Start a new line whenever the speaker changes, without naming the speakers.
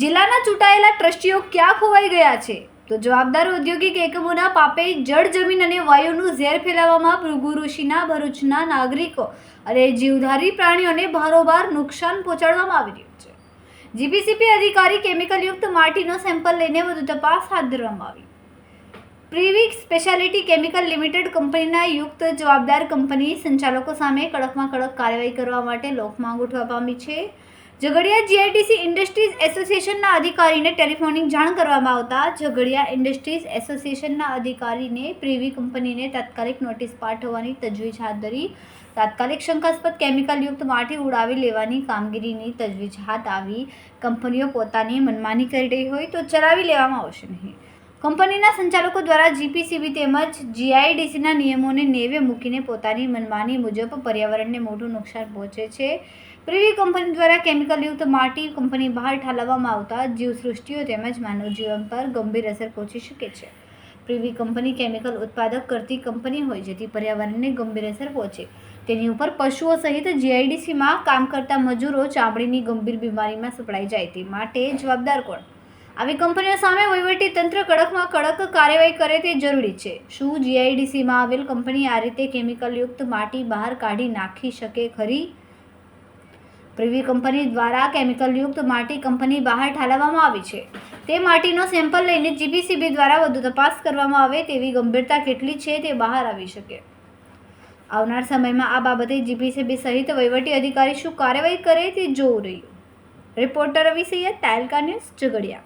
જિલ્લાના ચૂંટાયેલા ટ્રસ્ટીઓ ક્યાં ખોવાઈ ગયા છે? તો જવાબદાર ઔદ્યોગિક એકમોના પાપે જળ, જમીન અને વાયુનું ઝેર ફેલાવવામાં ભૃગુ ઋષિના ભરૂચના નાગરિકો અને જીવધારી પ્રાણીઓને ભારોભાર નુકસાન પહોંચાડવામાં આવી રહ્યું છે. જીપીસીપી અધિકારી કેમિકલયુક્ત માટીનો સેમ્પલ લઈને વધુ તપાસ હાથ ધરવામાં આવી. પ્રીવિક સ્પેશિયાલિટી કેમિકલ લિમિટેડ કંપનીના યુક્ત જવાબદાર કંપની સંચાલકો સામે કડકમાં કડક કાર્યવાહી કરવા માટે લોકમાંગ ઉઠવા પામી છે. ઝઘડિયા જીઆઈટીસી ઇન્ડસ્ટ્રીઝ એસોસિએશનના અધિકારીને ટેલિફોનિક જાણ કરવામાં આવતા ઝઘડિયા ઇન્ડસ્ટ્રીઝ એસોસિએશનના અધિકારીને પ્રીવી કંપનીને તાત્કાલિક નોટિસ પાઠવવાની તજવીજ હાથ ધરી. તાત્કાલિક શંકાસ્પદ કેમિકલયુક્ત માટી ઉડાવી લેવાની કામગીરીની તજવીજ હાથ આવી. કંપનીઓ પોતાની મનમાની કરી રહી હોય તો ચલાવી લેવામાં આવશે નહીં. કંપનીના સંચાલકો દ્વારા જીપીસીબી તેમજ જીઆઈડીસીના નિયમોને નેવે મૂકીને પોતાની મનમાની મુજબ પર્યાવરણને મોટું નુકસાન પહોંચે છે. પ્રીવી કંપની દ્વારા કેમિકલયુક્ત માટી કંપની બહાર ઠાલવવામાં આવતા જીવસૃષ્ટિઓ તેમજ માનવ જીવન પર ગંભીર અસર પહોંચી શકે છે. પ્રીવી કંપની કેમિકલ ઉત્પાદક કરતી કંપની હોય જેથી પર્યાવરણને ગંભીર અસર પહોંચે. તેની ઉપર પશુઓ સહિત જીઆઈડીસીમાં કામ કરતા મજૂરો ચામડીની ગંભીર બીમારીમાં સપડાઈ જાય તે માટે જવાબદાર કોણ? આવી કંપનીઓ સામે વહીવટી તંત્ર કડકમાં કડક કાર્યવાહી કરે તે જરૂરી છે. શું જીઆઈડીસીમાં આવેલ કંપની આ રીતે કેમિકલયુક્ત માટી બહાર કાઢી નાખી શકે ખરી? પ્રીવી કંપની દ્વારા કેમિકલયુક્ત માટી કંપની બહાર ઠાલવવામાં આવી છે. તે માટીનો સેમ્પલ લઈને જીપીસીબી દ્વારા વધુ તપાસ કરવામાં આવે તેવી ગંભીરતા કેટલી છે તે બહાર આવી શકે. આવનાર સમયમાં આ બાબતે જીપીસીબી સહિત વહીવટી અધિકારી શું કાર્યવાહી કરે તે જોવું રહ્યું. રિપોર્ટર રવિ સૈયદ તાલકા ન્યૂઝ, ઝઘડિયા.